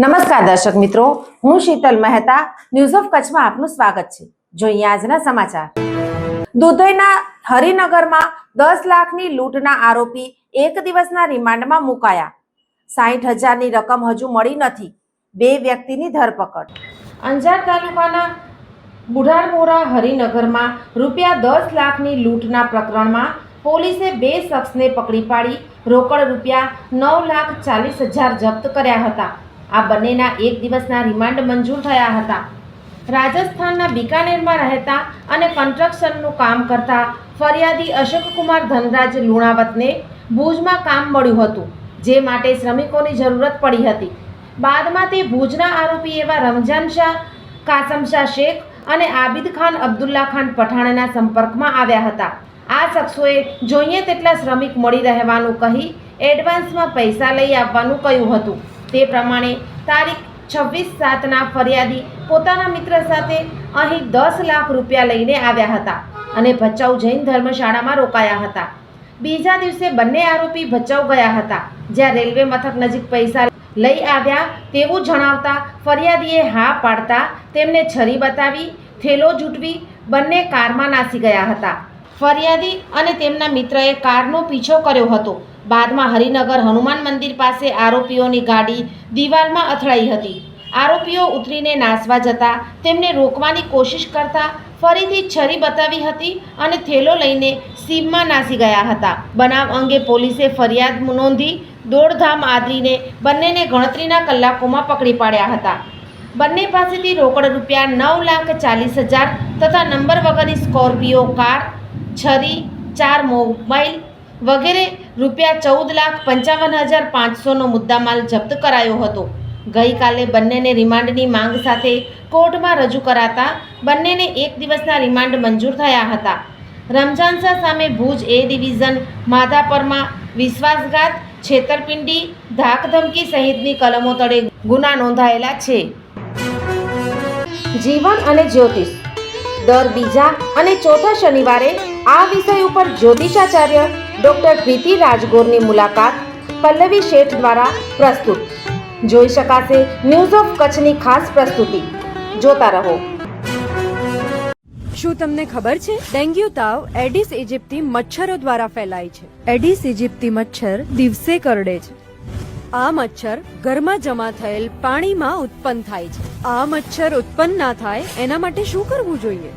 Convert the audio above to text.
નમસ્કાર દર્શક મિત્રો, હું શીતલ મહેતા ન્યૂઝ ઓફ કચ્છમાં આપનું સ્વાગત છે. જોઈએ આજના સમાચાર. દુધઈના હરિનગરમાં દસ લાખની લૂંટના આરોપી એક દિવસના રિમાન્ડમાં મુકાયા. સાહીઠ હજારની રકમ હજુ મળી નથી. બે વ્યક્તિની ધરપકડ. અંજાર તાલુકાના બુઢારમોરા હરિનગરમાં રૂપિયા દસ લાખની લૂંટના પ્રકરણમાં પોલીસે બે શખ્સને પકડી પાડી, રોકડ રૂપિયા નવ લાખ ચાલીસ હજાર જપ્ત કર્યા હતા. આ બંનેના એક દિવસના રિમાન્ડ મંજૂર થયા હતા. રાજસ્થાનના બિકાનેરમાં રહેતા અને કન્સ્ટ્રક્શનનું કામ કરતા ફરિયાદી અશોકકુમાર ધનરાજ લુણાવતને ભુજમાં કામ મળ્યું હતું, જે માટે શ્રમિકોની જરૂરત પડી હતી. બાદમાં તે ભુજના આરોપી એવા રમજાન શાહ, કાસમ શાહ શેખ અને આબિદ ખાન અબ્દુલ્લા ખાન પઠાણના સંપર્કમાં આવ્યા હતા. આ શખ્સોએ જોઈએ તેટલા શ્રમિક મળી રહેવાનું કહી એડવાન્સમાં પૈસા લઈ આવવાનું કહ્યું હતું. તે પ્રમાણે તારીખ છવ્વીસ સાતના ફરિયાદી પોતાના મિત્ર સાથે અહીં દસ લાખ રૂપિયા લઈને આવ્યા હતા અને ભચાઉ જૈન ધર્મશાળામાં રોકાયા હતા. બીજા દિવસે બંને આરોપી ભચાઉ ગયા હતા, જ્યાં રેલવે મથક નજીક પૈસા લઈ આવ્યા તેવું જણાવતા ફરિયાદીએ હા પાડતા તેમને છરી બતાવી, થેલો જૂટવી બંને કારમાં નાસી ગયા હતા. ફરિયાદી અને તેમના મિત્રએ કારનો પીછો કર્યો હતો. બાદમાં હરિનગર હનુમાન મંદિર પાસે આરોપીઓની ગાડી દિવાલમાં અથડાઈ હતી. આરોપીઓ ઉતરીને નાસવા જતા તેમને રોકવાની કોશિશ કરતા ફરીથી છરી બતાવી હતી અને થેલો લઈને સીમમાં નાસી ગયા હતા. બનાવ અંગે પોલીસે ફરિયાદ નોંધી દોડધામ આદરીને બંનેને ગણતરીના કલાકોમાં પકડી પાડ્યા હતા. બંને પાસેથી રોકડ રૂપિયા નવ લાખ ચાલીસ હજાર તથા નંબર વગરની સ્કોર્પિયો, કાર, છરી, ચાર મોબાઈલ વગેરે રૂપિયા ચૌદ લાખ પંચાવન હજાર પાંચસોનો મુદ્દામાલ જપ્ત કરાયો હતો. ગઈકાલે બંનેને રિમાન્ડની માંગ સાથે કોર્ટમાં રજૂ કરાતા બંનેને એક દિવસના રિમાન્ડ મંજૂર થયા હતા. રમજાન શાહ સામે ભુજ એ ડિવિઝન માધાપરમાં વિશ્વાસઘાત, છેતરપિંડી, ધાકધમકી સહિતની કલમો તળે ગુના નોંધાયેલા છે. જીવન અને જ્યોતિષ. દર બીજા અને ચોથા શનિવારે આ વિષય ઉપર જ્યોતિષાચાર્ય ડોક્ટર પ્રીતિ રાજગોરની મુલાકાત પલ્લવી શેઠ દ્વારા પ્રસ્તુત. જોઈ શકાશે ન્યૂઝ ઓફ કચ્છની ખાસ પ્રસ્તુતિ. જોતા રહો. શું તમને ખબર છે? ડેન્ગ્યુ તાવ એડિસ ઇજિપ્તી મચ્છરો દ્વારા ફેલાય છે. એડિસ ઇજિપ્તી મચ્છર દિવસે કરડે છે. આ મચ્છર ઘરમાં જમા થયેલ પાણીમાં ઉત્પન્ન થાય છે. આ મચ્છર ઉત્પન્ન ના થાય એના માટે શું કરવું જોઈએ?